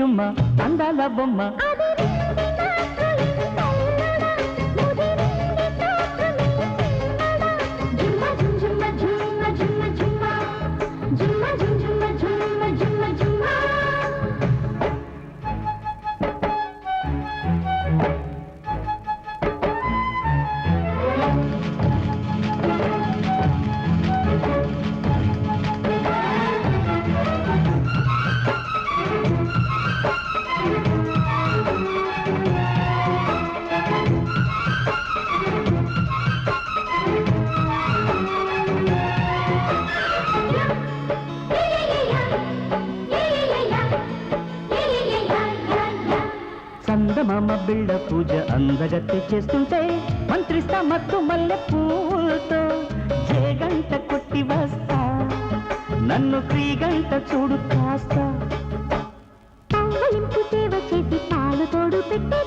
చుమ్మ అందాల బొమ్మ. బిళ్ళ పూజ అందగత్తి చేస్తుంటే మంత్రి సమత్తు మల్లె పూలతో. గంట కొట్టి వస్తా నన్ను త్రీ గంట చూడు కాస్తా. చేసి పాలు తోడు పెట్టే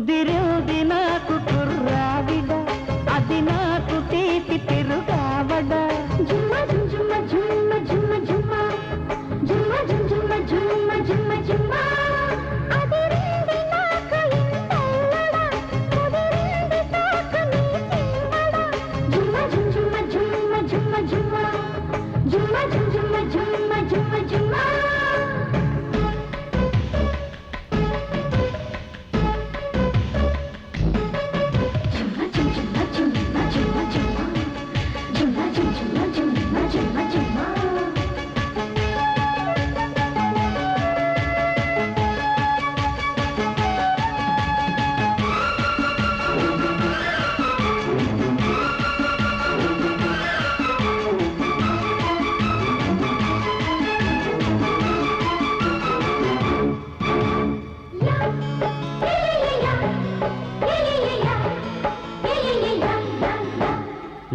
కుదిరింది నాకు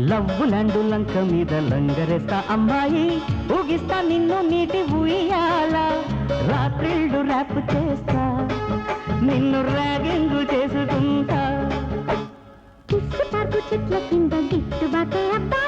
లవ్వులండు లంక మీద లంగరేస్తా అమ్మాయి. ఊగిస్తా నిన్ను నీటి ఉయ్యాల. రాత్రిళ్ళు ర్యాప్ చేస్తా. నిన్ను ర్యాగింగు చేసుకుంటా. చెట్ల కింద గిట్టుబాటే అబ్బా.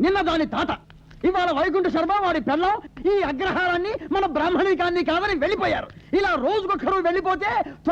నిన్న దాని తాత. ఇవాళ వైకుంఠ శర్మ వాడి పెళ్ళం ఈ అగ్రహారాన్ని మన బ్రాహ్మణికాన్ని కావని వెళ్ళిపోయారు. ఇలా రోజుకొక్కరు వెళ్ళిపోతే